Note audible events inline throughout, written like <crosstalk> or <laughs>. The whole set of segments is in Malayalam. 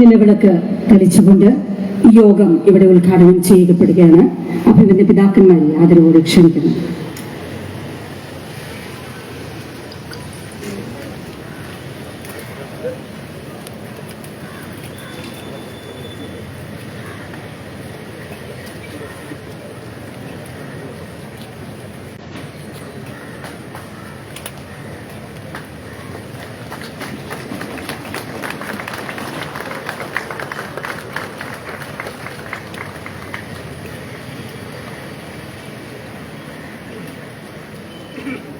നിലവിളക്ക് തെളിച്ചുകൊണ്ട് യോഗം ഇവിടെ ഉദ്ഘാടനം ചെയ്യപ്പെടുകയാണ്. അഭിമന്യ പിതാക്കന്മാരെ ആദരവോടെ ക്ഷണിക്കുന്നു. Mm-hmm. <laughs>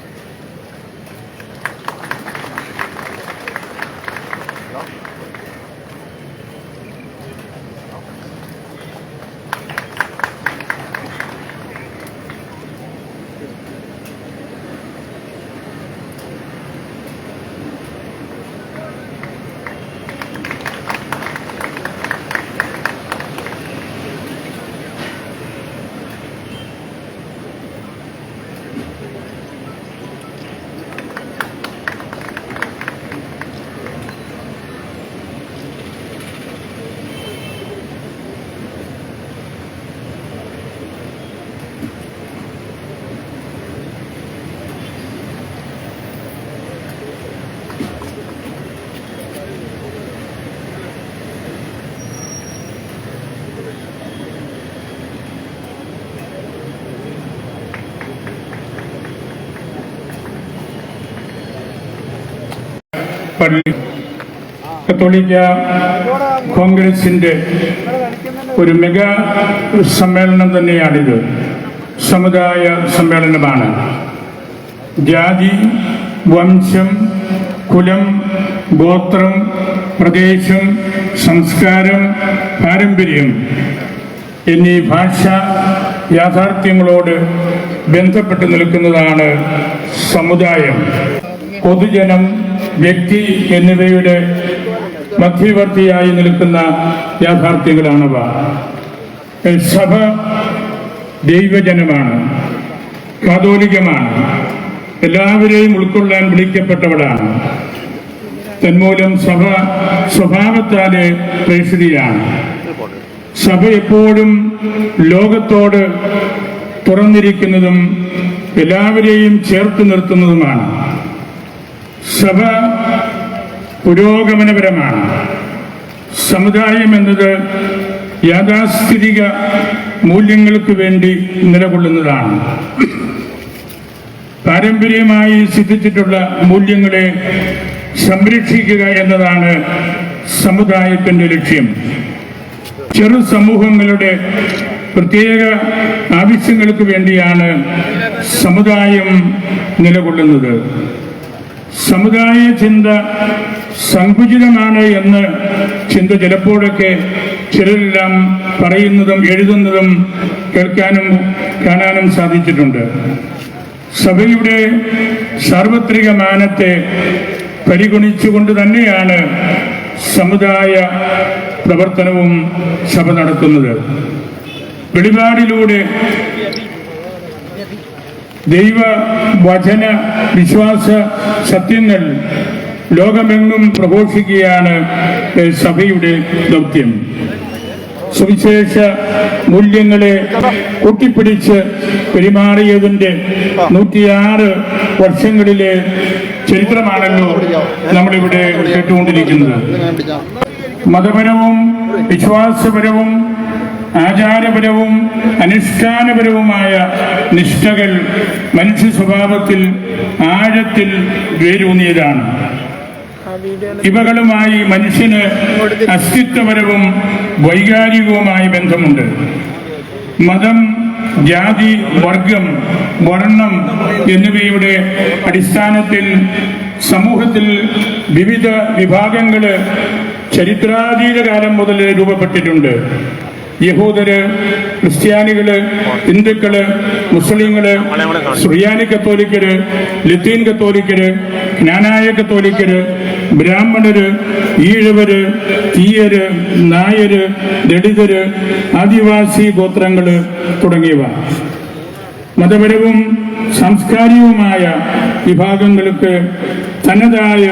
പള്ളി കത്തോളിക്ക കോൺഗ്രസിന്റെ ഒരു മെഗാ സമ്മേളനം തന്നെയാണിത്. സമുദായ സമ്മേളനമാണ്. ജാതി വംശം കുലം ഗോത്രം പ്രദേശം സംസ്കാരം പാരമ്പര്യം എന്നീ ഭാഷ യാഥാർത്ഥ്യങ്ങളോട് ബന്ധപ്പെട്ട് നിൽക്കുന്നതാണ് സമുദായം. പൊതുജനം വ്യക്തി എന്നിവയുടെ മധ്യവർത്തിയായി നിൽക്കുന്ന യാഥാർത്ഥ്യങ്ങളാണവ. സഭ ദൈവജനമാണ് കാതോലികമാണ് എല്ലാവരെയും ഉൾക്കൊള്ളാൻ വിളിക്കപ്പെട്ടവളാണ്. തന്മൂലം സഭ സ്വഭാവത്താലെ പ്രേക്ഷിതിയാണ്. സഭ എപ്പോഴും ലോകത്തോട് തുറന്നിരിക്കുന്നതും എല്ലാവരെയും ചേർത്ത് നിർത്തുന്നതുമാണ്. സഭ പുരോഗമനപരമാണ്. സമുദായം എന്നത് യാഥാസ്ഥിതിക മൂല്യങ്ങൾക്ക് വേണ്ടി നിലകൊള്ളുന്നതാണ്. പാരമ്പര്യമായി സിദ്ധിച്ചിട്ടുള്ള മൂല്യങ്ങളെ സംരക്ഷിക്കുക എന്നതാണ് സമുദായത്തിന്റെ ലക്ഷ്യം. ചെറു സമൂഹങ്ങളുടെ പ്രത്യേക ആവശ്യങ്ങൾക്ക് വേണ്ടിയാണ് സമുദായം നിലകൊള്ളുന്നത്. സമുദായ ചിന്ത സങ്കുചിതമാണ് എന്ന് ചിന്ത ചിലപ്പോഴൊക്കെ ചിലരെല്ലാം പറയുന്നതും എഴുതുന്നതും കേൾക്കാനും കാണാനും സാധിച്ചിട്ടുണ്ട്. സഭയുടെ സാർവത്രിക മാനത്തെ പരിഗണിച്ചുകൊണ്ട് തന്നെയാണ് സമുദായ പ്രവർത്തനവും സഭ നടത്തുന്നത്. വെളിപാടിലൂടെ ദൈവ വചന വിശ്വാസ സത്യങ്ങൾ ലോകമെങ്ങും പ്രഘോഷിക്കുകയാണ് സഭയുടെ ദൗത്യം. സുവിശേഷ മൂല്യങ്ങളെ കൂട്ടിപ്പിടിച്ച് പെരുമാറിയതിന്റെ നൂറ്റിയാറ് വർഷങ്ങളിലെ ചരിത്രമാണല്ലോ നമ്മളിവിടെ കേട്ടുകൊണ്ടിരിക്കുന്നത്. മതപരവും വിശ്വാസപരവും ആചാരപരവും അനുഷ്ഠാനപരവുമായ നിഷ്ഠകൾ മനുഷ്യ സ്വഭാവത്തിൽ ആഴത്തിൽ വേരൂന്നിയതാണ്. ഇവകളുമായി മനുഷ്യന് അസ്തിത്വപരവും വൈകാരികവുമായി ബന്ധമുണ്ട്. മതം ജാതി വർഗം വർണം എന്നിവയുടെ അടിസ്ഥാനത്തിൽ സമൂഹത്തിൽ വിവിധ വിഭാഗങ്ങൾ ചരിത്രാതീത കാലം മുതൽ രൂപപ്പെട്ടിട്ടുണ്ട്. യഹൂദര് ക്രിസ്ത്യാനികൾ ഹിന്ദുക്കൾ മുസ്ലിങ്ങൾ സുറിയാനി കത്തോലിക്കര് ലത്തീൻ കത്തോലിക്കര് ജ്ഞാനായ കത്തോലിക്കര് ബ്രാഹ്മണര് ഈഴവര് തീയര് നായര് ദളിതര് ആദിവാസി ഗോത്രങ്ങൾ തുടങ്ങിയവ. മതപരവും സാംസ്കാരികവുമായ വിഭാഗങ്ങൾക്ക് തനതായ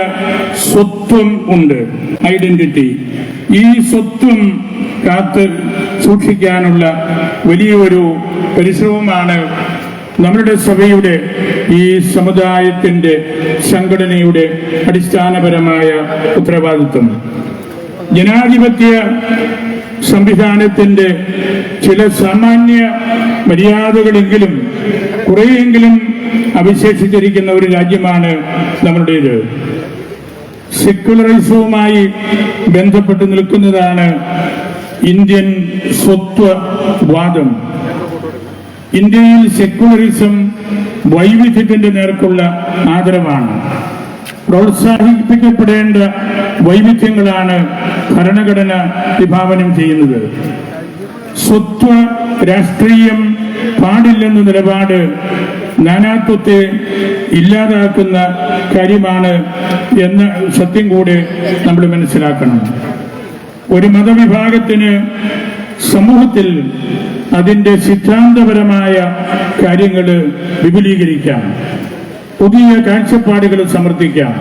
സ്വത്വം ഉണ്ട്. ഐഡന്റിറ്റി. ഈ സ്വത്വം കാത്ത് സൂക്ഷിക്കാനുള്ള വലിയൊരു പരിശ്രമമാണ് നമ്മുടെ സഭയുടെ ഈ സമുദായത്തിന്റെ സംഘടനയുടെ അടിസ്ഥാനപരമായ ഉത്തരവാദിത്വം. ജനാധിപത്യ സംവിധാനത്തിന്റെ ചില സാമാന്യ മര്യാദകളെങ്കിലും കുറേയെങ്കിലും അവശേഷിച്ചിരിക്കുന്ന ഒരു രാജ്യമാണ് നമ്മളുടേത്. സെക്യുലറിസവുമായി ബന്ധപ്പെട്ട് നിൽക്കുന്നതാണ് ഇന്ത്യൻ സ്വത്വവാദം ഇന്ത്യയിൽ സെക്യുലറിസം വൈവിധ്യത്തിന്റെ നേർക്കുള്ള ആദരവാണ്. പ്രോത്സാഹിപ്പിക്കപ്പെടേണ്ട വൈവിധ്യങ്ങളാണ് ഭരണഘടന വിഭാവനം ചെയ്യുന്നത്. സ്വത്വ രാഷ്ട്രീയം പാടില്ലെന്ന നിലപാട് നാനാത്വത്തെ ഇല്ലാതാക്കുന്ന കാര്യമാണ് എന്ന സത്യം കൂടെ നമ്മൾ മനസ്സിലാക്കണം. ഒരു മതവിഭാഗത്തിന് സമൂഹത്തിൽ അതിന്റെ സിദ്ധാന്തപരമായ കാര്യങ്ങൾ വിപുലീകരിക്കാം. പുതിയ കാഴ്ചപ്പാടുകൾ സമർത്ഥിക്കാം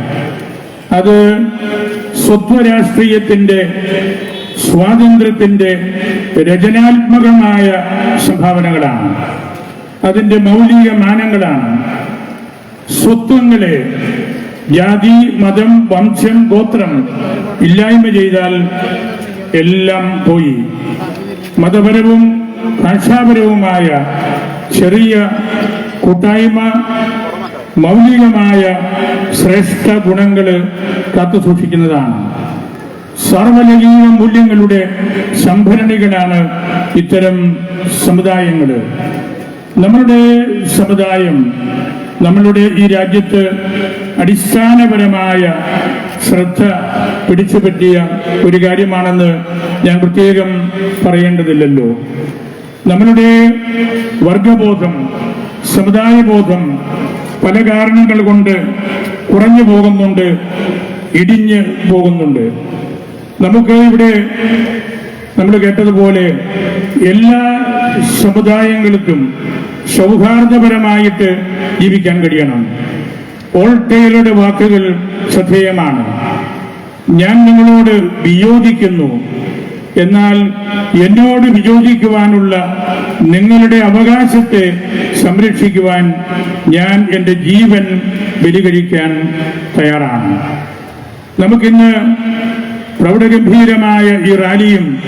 അത് സ്വത്വരാഷ്ട്രീയത്തിന്റെ സ്വാതന്ത്ര്യത്തിന്റെ രചനാത്മകമായ സംഭാവനകളാണ്. അതിന്റെ മൗലിക മാനങ്ങളാണ്. സ്വത്വങ്ങളെ ജാതി മതം വംശം ഗോത്രം ഇല്ലായ്മ ചെയ്താൽ എല്ലാം പോയി. മതപരവും ഭാഷാപരവുമായ ചെറിയ കൂട്ടായ്മ മൗലികമായ ശ്രേഷ്ഠ ഗുണങ്ങൾ കാത്തു സൂക്ഷിക്കുന്നതാണ്. സർവലകീയ മൂല്യങ്ങളുടെ സംഭരണികളാണ് ഇത്തരം സമുദായങ്ങൾ നമ്മളുടെ സമുദായം നമ്മളുടെ ഈ രാജ്യത്ത് അടിസ്ഥാനപരമായ ശ്രദ്ധ പിടിച്ചു പറ്റിയ ഒരു കാര്യമാണെന്ന് ഞാൻ പ്രത്യേകം പറയേണ്ടതില്ലല്ലോ. നമ്മളുടെ വർഗബോധം സമുദായബോധം പല കാരണങ്ങൾ കൊണ്ട് കുറഞ്ഞു പോകുന്നുണ്ട് ഇടിഞ്ഞ് പോകുന്നുണ്ട്. നമുക്ക് ഇവിടെ നമ്മൾ കേട്ടതുപോലെ എല്ലാ സമുദായങ്ങൾക്കും സൗഹാർദ്ദപരമായിട്ട് ജീവിക്കാൻ കഴിയണം. ഓൾ ടൈലറുടെ വാക്കുകൾ ശ്രദ്ധേയമാണ്. ഞാൻ നിങ്ങളോട് വിയോജിക്കുന്നു. എന്നാൽ എന്നോട് വിയോജിക്കുവാനുള്ള നിങ്ങളുടെ അവകാശത്തെ സംരക്ഷിക്കുവാൻ ഞാൻ എന്റെ ജീവൻ ബലികഴിക്കാൻ തയ്യാറാണ്. നമുക്കിന്ന് പ്രൗഢഗംഭീരമായ ഈ റാലിയും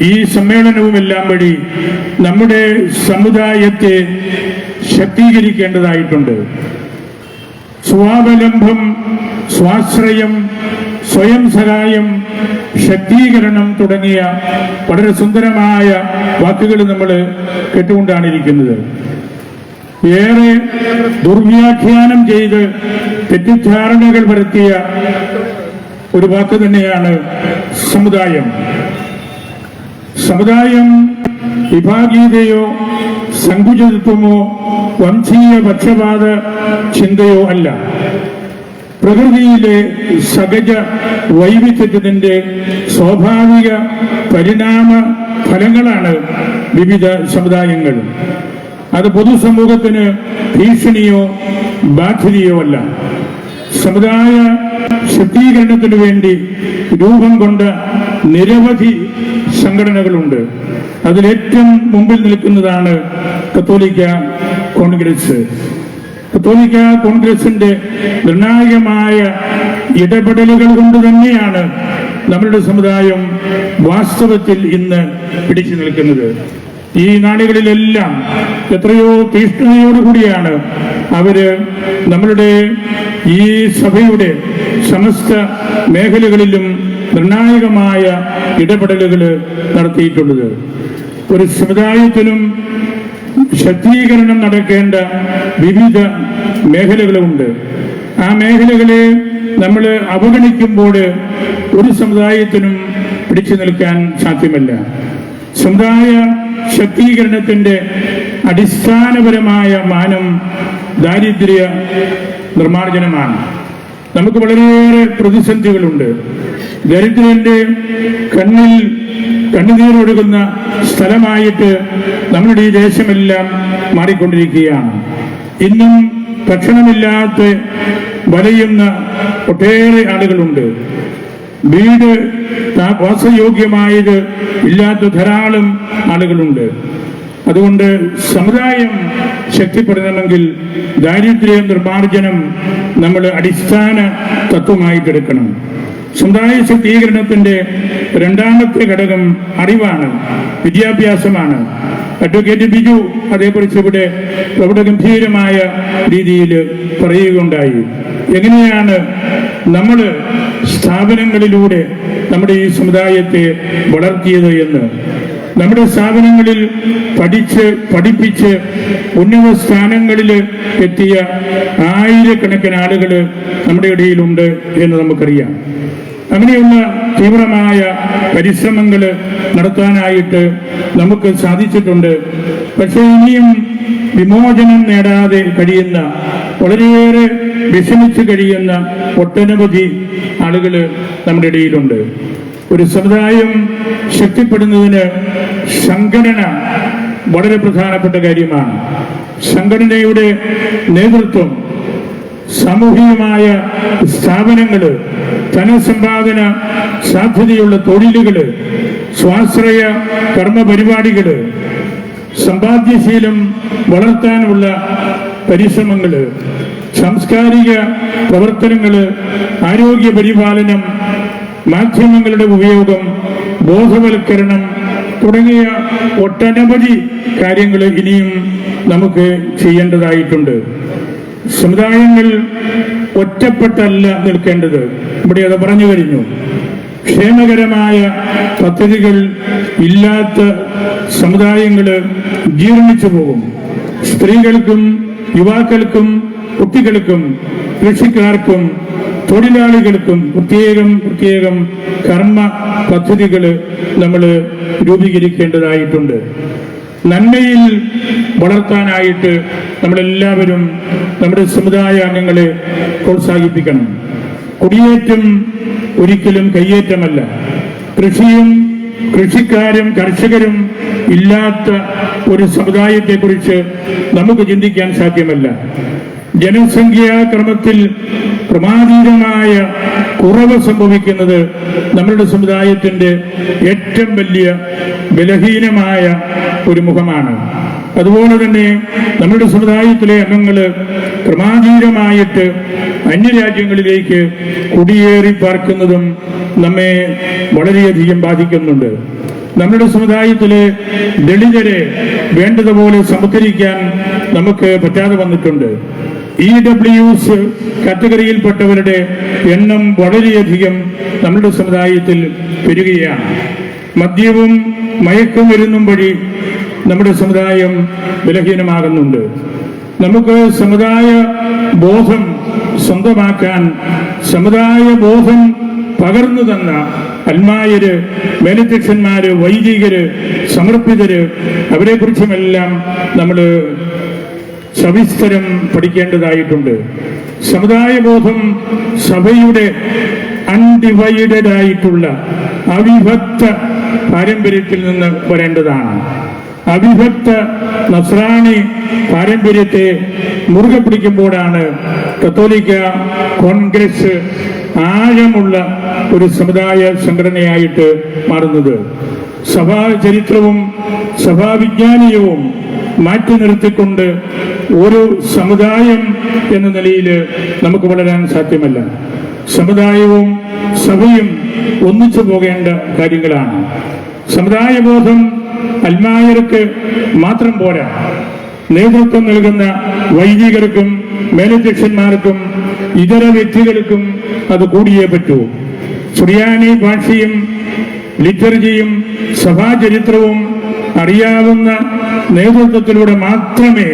ഈ സമ്മേളനവുമെല്ലാം വഴി നമ്മുടെ സമുദായത്തെ ശക്തീകരിക്കേണ്ടതായിട്ടുണ്ട്. സ്വാവലംബം സ്വാശ്രയം സ്വയം സഹായം ശക്തീകരണം തുടങ്ങിയ വളരെ സുന്ദരമായ വാക്കുകൾ നമ്മൾ കേട്ടുകൊണ്ടാണ് ഇരിക്കുന്നത് ഏറെ ദുർവ്യാഖ്യാനം ചെയ്ത് തെറ്റിദ്ധാരണകൾ വരുത്തിയ ഒരു വാക്ക് തന്നെയാണ് സമുദായം. സമുദായം വിഭാഗീയതയോ സങ്കുചിതത്വമോ വംശീയ പക്ഷപാത ചിന്തയോ അല്ല. പ്രകൃതിയിലെ സഹജ വൈവിധ്യത്തിന്റെ സ്വാഭാവിക പരിണാമ ഫലങ്ങളാണ് വിവിധ സമുദായങ്ങൾ. അത് പൊതുസമൂഹത്തിന് ഭീഷണിയോ ബാധ്യതയോ അല്ല. സമുദായ ശുദ്ധീകരണത്തിന് വേണ്ടി രൂപം കൊണ്ട നിരവധി സംഘടനകളുണ്ട്. അതിലേറ്റവും മുമ്പിൽ നിൽക്കുന്നതാണ് കത്തോലിക്ക കോൺഗ്രസ്. കത്തോലിക്ക കോൺഗ്രസിന്റെ നിർണായകമായ ഇടപെടലുകൾ കൊണ്ട് തന്നെയാണ് നമ്മളുടെ സമുദായം വാസ്തവത്തിൽ ഇന്ന് പിടിച്ചു നിൽക്കുന്നത്. ഈ നാടുകളിലെല്ലാം എത്രയോ തീഷ്ണതയോടുകൂടിയാണ് അവർ നമ്മളുടെ ഈ സഭയുടെ സമസ്ത മേഖലകളിലും നിർണായകമായ ഇടപെടലുകൾ നടത്തിയിട്ടുള്ളത്. ഒരു സമുദായത്തിനും ശക്തീകരണം നടക്കേണ്ട വിവിധ മേഖലകളുണ്ട്. ആ മേഖലകളെ നമ്മൾ അവഗണിക്കുമ്പോൾ ഒരു സമുദായത്തിനും പിടിച്ചു നിൽക്കാൻ സാധ്യമല്ല. സമുദായ ശക്തീകരണത്തിന്റെ അടിസ്ഥാനപരമായ മാനം ദാരിദ്ര്യ നിർമ്മാർജനമാണ്. നമുക്ക് വളരെയേറെ പ്രതിസന്ധികളുണ്ട്. ദരിദ്രന്റെ കണ്ണിൽ കണ്ണുനീരൊഴുകുന്ന സ്ഥലമായിട്ട് നമ്മുടെ ഈ ദേശമെല്ലാം മാറിക്കൊണ്ടിരിക്കുകയാണ്. ഇന്നും ഭക്ഷണമില്ലാത്ത വലയുന്ന ഒട്ടേറെ ആളുകളുണ്ട്. വീട് വാസയോഗ്യമായത് ഇല്ലാത്ത ധാരാളം ആളുകളുണ്ട്. അതുകൊണ്ട് സമുദായം ശക്തിപ്പെടണമെങ്കിൽ ദാരിദ്ര്യ നിർമ്മാർജനം നമ്മൾ അടിസ്ഥാന തത്വമായിട്ടെടുക്കണം സമുദായ ശക്തീകരണത്തിന്റെ രണ്ടാമത്തെ ഘടകം അറിവാണ് വിദ്യാഭ്യാസമാണ്. അഡ്വക്കേറ്റ് ബിജു അതേക്കുറിച്ച് ഇവിടെ വളരെ ഗംഭീരമായ രീതിയിൽ പറയുകയുണ്ടായി. എങ്ങനെയാണ് നമ്മൾ സ്ഥാപനങ്ങളിലൂടെ നമ്മുടെ ഈ സമുദായത്തെ വളർത്തിയത് എന്ന്? നമ്മുടെ സ്ഥാപനങ്ങളിൽ പഠിച്ച് പഠിപ്പിച്ച് ഉന്നത സ്ഥാനങ്ങളിൽ എത്തിയ ആയിരക്കണക്കിന് ആളുകൾ നമ്മുടെ ഇടയിലുണ്ട് എന്ന് നമുക്കറിയാം. അങ്ങനെയുള്ള തീവ്രമായ പരിശ്രമങ്ങൾ നടത്താനായിട്ട് നമുക്ക് സാധിച്ചിട്ടുണ്ട്. പക്ഷേ ഇനിയും വിമോചനം നേടാതെ കഴിയുന്ന വളരെയേറെ വിഷമിച്ച് കഴിയുന്ന ഒട്ടനവധി ആളുകൾ നമ്മുടെ ഇടയിലുണ്ട്. ഒരു സമുദായം ശക്തിപ്പെടുന്നതിന് സംഘടന വളരെ പ്രധാനപ്പെട്ട കാര്യമാണ്. സംഘടനയുടെ നേതൃത്വം സാമൂഹികമായ സ്ഥാപനങ്ങൾ ധനസമ്പാദന സാധ്യതയുള്ള തൊഴിലുകൾ സ്വാശ്രയ കർമ്മ പരിപാടികൾ സമ്പാദ്യശീലം വളർത്താനുള്ള പരിശ്രമങ്ങൾ സാംസ്കാരിക പ്രവർത്തനങ്ങൾ ആരോഗ്യ പരിപാലനം മാധ്യമങ്ങളുടെ ഉപയോഗം ബോധവൽക്കരണം തുടങ്ങിയ ഒട്ടനവധി കാര്യങ്ങൾ ഇനിയും നമുക്ക് ചെയ്യേണ്ടതായിട്ടുണ്ട്. സമുദായങ്ങൾ ഒറ്റപ്പെട്ടല്ല നിൽക്കേണ്ടത്. ഇവിടെ അത് പറഞ്ഞു കഴിഞ്ഞു. ക്ഷേമകരമായ പദ്ധതികൾ ഇല്ലാത്ത സമുദായങ്ങൾ ജീർണിച്ചു പോകും. സ്ത്രീകൾക്കും യുവാക്കൾക്കും കുട്ടികൾക്കും കൃഷിക്കാർക്കും തൊഴിലാളികൾക്കും പ്രത്യേകം പ്രത്യേകം കർമ്മ പദ്ധതികൾ നമ്മൾ രൂപീകരിക്കേണ്ടതായിട്ടുണ്ട്. നന്മയിൽ വളർത്താനായിട്ട് നമ്മളെല്ലാവരും നമ്മുടെ സമുദായ അംഗങ്ങളെ പ്രോത്സാഹിപ്പിക്കണം. കുടിയേറ്റം ഒരിക്കലും കയ്യേറ്റമല്ല. കൃഷിയും കൃഷിക്കാരും കർഷകരും ഇല്ലാത്ത ഒരു സമുദായത്തെക്കുറിച്ച് നമുക്ക് ചിന്തിക്കാൻ സാധ്യമല്ല. ജനസംഖ്യാക്രമത്തിൽ ക്രമാതീതമായ കുറവ് സംഭവിക്കുന്നത് നമ്മളുടെ സമുദായത്തിന്റെ ഏറ്റവും വലിയ ബലഹീനമായ ഒരു മുഖമാണ്. അതുപോലെ തന്നെ നമ്മുടെ സമുദായത്തിലെ അംഗങ്ങൾ ക്രമാതീതമായിട്ട് അന്യരാജ്യങ്ങളിലേക്ക് കുടിയേറി പാർക്കുന്നതും നമ്മെ വളരെയധികം ബാധിക്കുന്നുണ്ട്. നമ്മുടെ സമുദായത്തിലെ ദളിതരെ വേണ്ടതുപോലെ സംസ്കരിക്കാൻ നമുക്ക് പറ്റാതെ വന്നിട്ടുണ്ട്. ഇ ഡബ്ല്യുസ് കാറ്റഗറിയിൽപ്പെട്ടവരുടെ എണ്ണം വളരെയധികം നമ്മുടെ സമുദായത്തിൽ വരികയാണ് മദ്യവും മയക്കുമരുന്നും വഴി നമ്മുടെ സമുദായം ബലഹീനമാകുന്നുണ്ട്. നമുക്ക് സമുദായ ബോധം സ്വന്തമാക്കാൻ സമുദായ ബോധം പകർന്നു തന്ന അന്മാര് മേലധ്യക്ഷന്മാര് വൈദികര് സമർപ്പിതര് അവരെക്കുറിച്ചുമെല്ലാം നമ്മൾ സവിസ്തരം പഠിക്കേണ്ടതായിട്ടുണ്ട്. സമുദായ ബോധം സഭയുടെ അൺഡിവൈഡഡ് ആയിട്ടുള്ള അവിഭക്ത പാരമ്പര്യത്തിൽ നിന്ന് വരേണ്ടതാണ്. അവിഭക്ത നസ്രാണി പാരമ്പര്യത്തെ മുറുകെ പിടിക്കുമ്പോഴാണ് കത്തോലിക്ക കോൺഗ്രസ് ആഴമുള്ള ഒരു സമുദായ സംഘടനയായിട്ട് മാറുന്നത്. സഭാ ചരിത്രവും സഭാവിജ്ഞാനീയവും മാറ്റി നിർത്തിക്കൊണ്ട് ഒരു സമുദായം എന്ന നിലയിൽ നമുക്ക് വളരാൻ സാധ്യമല്ല. സമുദായവും സഭയും ഒന്നിച്ചു പോകേണ്ട കാര്യങ്ങളാണ്. സമുദായബോധം അൽമായർക്ക് മാത്രം പോരാ. നേതൃത്വം നൽകുന്ന വൈദികർക്കും മേലധ്യക്ഷന്മാർക്കും ഇതര വ്യക്തികൾക്കും അത് കൂടിയേ പറ്റൂ. സുറിയാനി ഭാഷയും ലിറ്റർജിയും സഭാചരിത്രവും അറിയാവുന്ന നേതൃത്വത്തിലൂടെ മാത്രമേ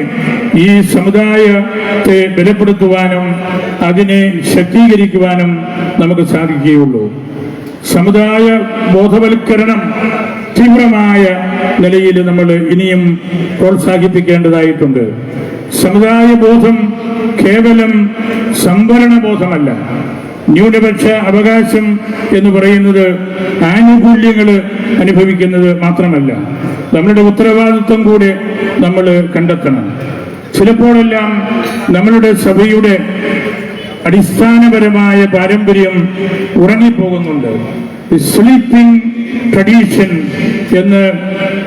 ഈ സമുദായത്തെ ബലപ്പെടുത്തുവാനും അതിനെ ശക്തീകരിക്കുവാനും നമുക്ക് സാധിക്കുകയുള്ളൂ. സമുദായ ബോധവൽക്കരണം തീവ്രമായ നിലയിൽ നമ്മൾ ഇനിയും പ്രോത്സാഹിപ്പിക്കേണ്ടതായിട്ടുണ്ട്. സമുദായ ബോധം കേവലം സംവരണ ബോധമല്ല. ന്യൂനപക്ഷ അവകാശം എന്ന് പറയുന്നത് ആനുകൂല്യങ്ങൾ അനുഭവിക്കുന്നത് മാത്രമല്ല. നമ്മളുടെ ഉത്തരവാദിത്വം കൂടെ നമ്മൾ കണ്ടെത്തണം. ചിലപ്പോഴെല്ലാം നമ്മളുടെ സഭയുടെ അടിസ്ഥാനപരമായ പാരമ്പര്യം ഉറങ്ങിപ്പോകുന്നുണ്ട്. സ്ലീപ്പിംഗ് ട്രഡീഷൻ എന്ന്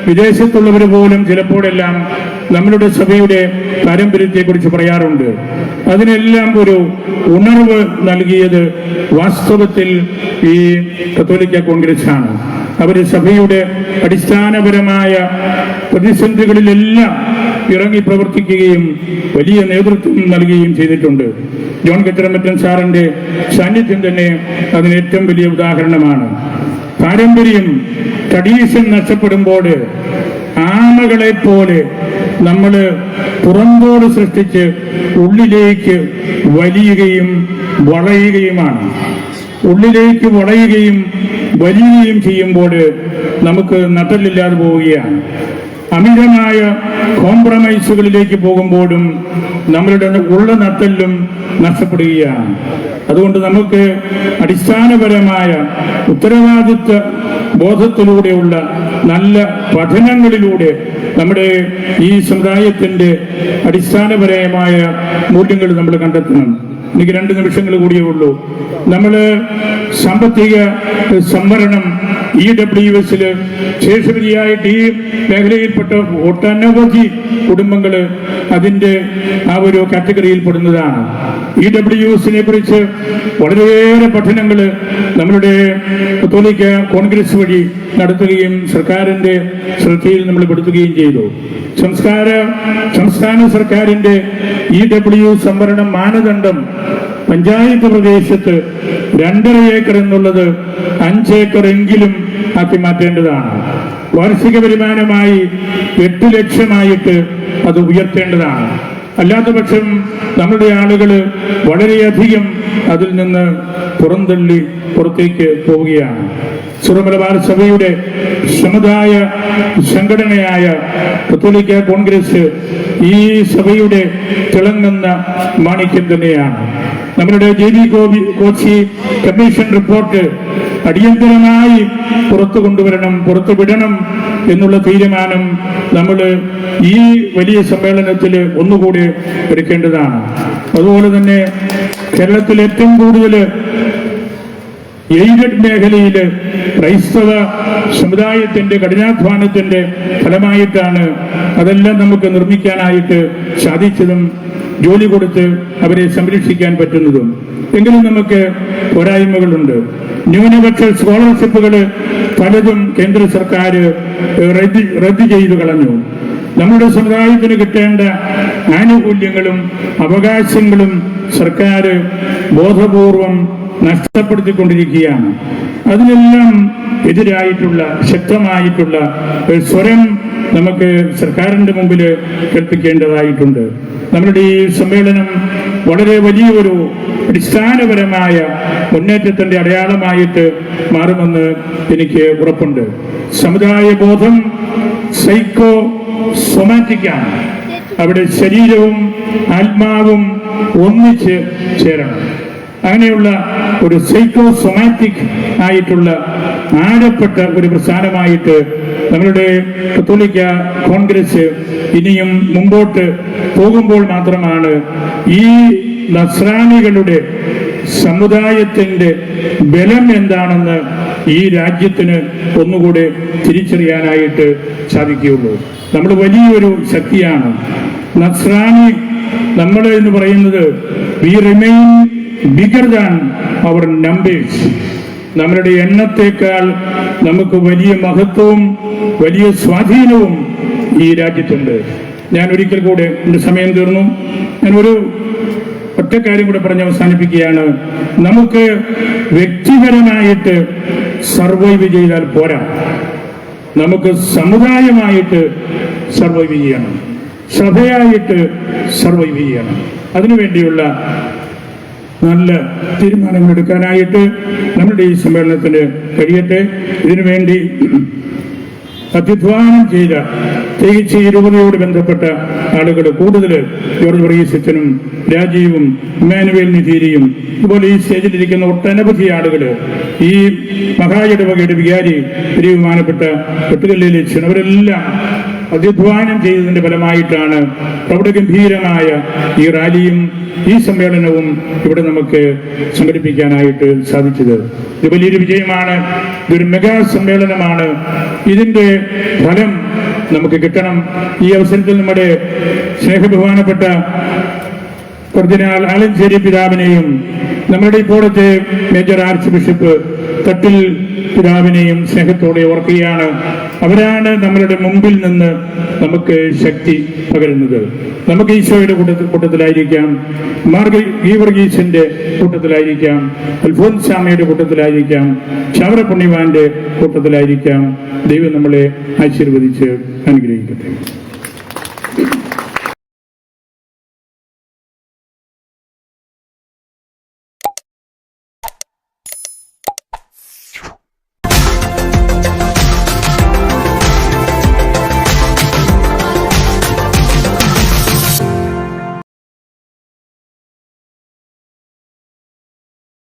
വിദേശത്തുള്ളവർ പോലും ചിലപ്പോഴെല്ലാം നമ്മളുടെ സഭയുടെ പാരമ്പര്യത്തെക്കുറിച്ച് പറയാറുണ്ട്. അതിനെല്ലാം ഒരു ഉണർവ് നൽകിയത് വാസ്തവത്തിൽ ഈ കത്തോലിക്ക ആണ് അവർ സഭയുടെ അടിസ്ഥാനപരമായ പ്രതിസന്ധികളിലെല്ലാം ഇറങ്ങി പ്രവർത്തിക്കുകയും വലിയ നേതൃത്വം നൽകുകയും ചെയ്തിട്ടുണ്ട്. ജോൺ കെട്ടിടമറ്റൻ സാറിന്റെ സാന്നിധ്യം തന്നെ അതിന് ഏറ്റവും വലിയ ഉദാഹരണമാണ്. പാരമ്പര്യം ട്രഡീഷൻ നഷ്ടപ്പെടുമ്പോൾ ആമകളെ പോലെ നമ്മൾ പുറന്തോട് സൃഷ്ടിച്ച് ഉള്ളിലേക്ക് വലിയുകയും വളയുകയുമാണ്. ഉള്ളിലേക്ക് വളയുകയും വലിയുകയും ചെയ്യുമ്പോൾ നമുക്ക് നട്ടലില്ലാതെ പോവുകയാണ്. അമിതമായ കോംപ്രമൈസുകളിലേക്ക് പോകുമ്പോഴും നമ്മളുടെ ഉള്ള നട്ടെല്ലും നഷ്ടപ്പെടുകയാണ്. അതുകൊണ്ട് നമുക്ക് അടിസ്ഥാനപരമായ ഉത്തരവാദിത്വ ബോധത്തിലൂടെയുള്ള നല്ല പഠനങ്ങളിലൂടെ നമ്മുടെ ഈ സമുദായത്തിന്റെ അടിസ്ഥാനപരമായ മൂല്യങ്ങൾ നമ്മൾ കണ്ടെത്തണം. എനിക്ക് രണ്ട് നിമിഷങ്ങൾ കൂടിയേ ഉള്ളൂ. നമ്മൾ സാമ്പത്തിക സംവരണം ഇ ഡബ്ല്യു എസിൽ ശേഷപതിയായിട്ട് ഈ മേഖലയിൽപ്പെട്ട ഒട്ടനവധി കുടുംബങ്ങൾ അതിന്റെ ആ ഒരു കാറ്റഗറിയിൽ പെടുന്നതാണ്. ഇ ഡബ്ല്യു എസിനെ കുറിച്ച് വളരെയേറെ പഠനങ്ങൾ നമ്മളുടെ കത്തോലിക്ക കോൺഗ്രസ് വഴി നടത്തുകയും സർക്കാരിന്റെ ശ്രദ്ധയിൽ നമ്മൾ പെടുത്തുകയും ചെയ്തു. സംസ്കാര സംസ്ഥാന സർക്കാരിന്റെ ഇ ഡബ്ല്യു സംവരണ മാനദണ്ഡം പഞ്ചായത്ത് പ്രദേശത്ത് രണ്ടര ഏക്കർ എന്നുള്ളത് അഞ്ചേക്കർ എങ്കിലും ആക്കി മാറ്റേണ്ടതാണ്. വാർഷിക വരുമാനമായി എട്ട് ലക്ഷമായിട്ട് അത് ഉയർത്തേണ്ടതാണ്. അല്ലാത്ത പക്ഷം നമ്മുടെ ആളുകൾ വളരെയധികം അതിൽ നിന്ന് പുറന്തള്ളി പുറത്തേക്ക് പോവുകയാണ്. സുറമലബാർ സഭയുടെ സമുദായ സംഘടനയായ കത്തോലിക്ക കോൺഗ്രസ് ഈ സഭയുടെ തിളങ്ങുന്ന മാണിക്യം തന്നെയാണ്. നമ്മുടെ ജെ ബി ഗോപി കോച്ചി കമ്മീഷൻ റിപ്പോർട്ട് അടിയന്തരമായി പുറത്തു കൊണ്ടുവരണം പുറത്തു വിടണം എന്നുള്ള തീരുമാനം നമ്മൾ ഈ വലിയ സമ്മേളനത്തിൽ ഒന്നുകൂടി എടുക്കേണ്ടതാണ്. അതുപോലെ തന്നെ കേരളത്തിൽ ഏറ്റവും കൂടുതൽ എയ്ഡഡ് മേഖലയിൽ ക്രൈസ്തവ സമുദായത്തിന്റെ കഠിനാധ്വാനത്തിന്റെ ഫലമായിട്ടാണ് അതെല്ലാം നമുക്ക് നിർമ്മിക്കാനായിട്ട് സാധിച്ചതും ജോലി കൊടുത്ത് അവരെ സംരക്ഷിക്കാൻ പറ്റുന്നതും. എങ്കിലും നമുക്ക് പോരായ്മകളുണ്ട്. ന്യൂനപക്ഷ സ്കോളർഷിപ്പുകൾ പലതും കേന്ദ്ര സർക്കാർ റദ്ദ് റദ്ദ് ചെയ്തു കളഞ്ഞു. നമ്മുടെ സമുദായത്തിന് കിട്ടേണ്ട ആനുകൂല്യങ്ങളും അവകാശങ്ങളും സർക്കാർ ബോധപൂർവം നഷ്ടപ്പെടുത്തിക്കൊണ്ടിരിക്കുകയാണ്. അതിനെല്ലാം എതിരായിട്ടുള്ള ശക്തമായിട്ടുള്ള സ്വരം നമുക്ക് സർക്കാരിന്റെ മുമ്പിൽ കേൾപ്പിക്കേണ്ടതായിട്ടുണ്ട്. നമ്മുടെ ഈ സമ്മേളനം വളരെ വലിയൊരു അടിസ്ഥാനപരമായ മുന്നേറ്റത്തിന്റെ അടയാളമായിട്ട് മാറുമെന്ന് എനിക്ക് ഉറപ്പുണ്ട്. സമുദായ ബോധം സൈക്കോ സൊമാറ്റിക്കാണ് അവിടെ ശരീരവും ആത്മാവും ഒന്നിച്ച് ചേരണം. അങ്ങനെയുള്ള ഒരു സൈക്കോ സൈക്കോസൊമാറ്റിക് ആയിട്ടുള്ള ആഴപ്പെട്ട ഒരു പ്രസ്ഥാനമായിട്ട് നമ്മളുടെ കത്തോലിക്ക കോൺഗ്രസ് ഇനിയും മുമ്പോട്ട് പോകുമ്പോൾ മാത്രമാണ് ഈ നസ്രാനികളുടെ സമുദായത്തിന്റെ ബലം എന്താണെന്ന് ഈ രാജ്യത്തിന് ഒന്നുകൂടെ തിരിച്ചറിയാനായിട്ട് സാധിക്കുകയുള്ളൂ. നമ്മൾ വലിയൊരു ശക്തിയാണ്. നസ്രാനി നമ്മൾ എന്ന് പറയുന്നത് we remain bigger than our numbers നമ്മളുടെ എണ്ണത്തേക്കാൾ നമുക്ക് വലിയ മഹത്വവും വലിയ സ്വാധീനവും ഈ രാജ്യത്തുണ്ട്. ഞാൻ ഒരിക്കൽ കൂടെ ഒരു സമയം തീർന്നു. ഞാൻ ഒരു ഒറ്റ കാര്യം കൂടെ പറഞ്ഞ് അവസാനിപ്പിക്കുകയാണ്. നമുക്ക് വ്യക്തിപരമായിട്ട് സർവൈവ് ചെയ്താൽ പോരാ. നമുക്ക് സമുദായമായിട്ട് സർവൈവ് ചെയ്യണം. സഭയായിട്ട് സർവൈവ് ചെയ്യണം. അതിനുവേണ്ടിയുള്ള നല്ല തീരുമാനങ്ങൾ എടുക്കാനായിട്ട് നമ്മുടെ ഈ സമ്മേളനത്തിന് കഴിയട്ടെ. ഇതിനുവേണ്ടി അധ്യധ്വാനം ചെയ്ത പ്രത്യേകിച്ച് ഈ രൂപതയോട് ബന്ധപ്പെട്ട ആളുകൾ കൂടുതൽ ജോർജ് വർഗീസച്ചനും രാജീവും ഇമ്മാനുവേൽ നിധീരിയും ഇതുപോലെ ഈ സ്റ്റേജിലിരിക്കുന്ന ഒട്ടനവധി ആളുകൾ ഈ മഹായിടവകയുടെ വികാരി ബഹുമാനപ്പെട്ട വെട്ടുകല്ലിലെ അവരെല്ലാം അധ്യധ്വാനം ചെയ്തതിന്റെ ഫലമായിട്ടാണ് പ്രൗഢഗംഭീരമായ ഈ റാലിയും ഈ സമ്മേളനവും ഇവിടെ നമുക്ക് സംഘടിപ്പിക്കാനായിട്ട് സാധിച്ചത്. ഇത് വലിയൊരു വിജയമാണ് ഇതൊരു മെഗാ സമ്മേളനമാണ്. ഇതിന്റെ ഫലം നമുക്ക് കിട്ടണം. ഈ അവസരത്തിൽ നമ്മുടെ സ്നേഹബഹുമാനപ്പെട്ട കർദിനാൾ ആലഞ്ചേരി പിതാവിനെയും നമ്മുടെ ഇപ്പോഴത്തെ മേജർ ആർച്ച് ബിഷപ്പ് തട്ടിൽ പിതാവിനെയും സ്നേഹത്തോടെ ഓർക്കുകയാണ്. അവരാണ് നമ്മളുടെ മുമ്പിൽ നിന്ന് നമുക്ക് ശക്തി പകരുന്നത്. നമുക്ക് ഈശോയുടെ കൂട്ടത്തിൽ കൂട്ടത്തിലായിരിക്കാം. മാർഗ ഗീവർഗീസിന്റെ കൂട്ടത്തിലായിരിക്കാം. അൽഫോൻസാമയുടെ കൂട്ടത്തിലായിരിക്കാം. ചാവറ പുണ്യവാന്റെ കൂട്ടത്തിലായിരിക്കാം. ദൈവം നമ്മളെ ആശീർവദിച്ച് അനുഗ്രഹിക്കട്ടെ.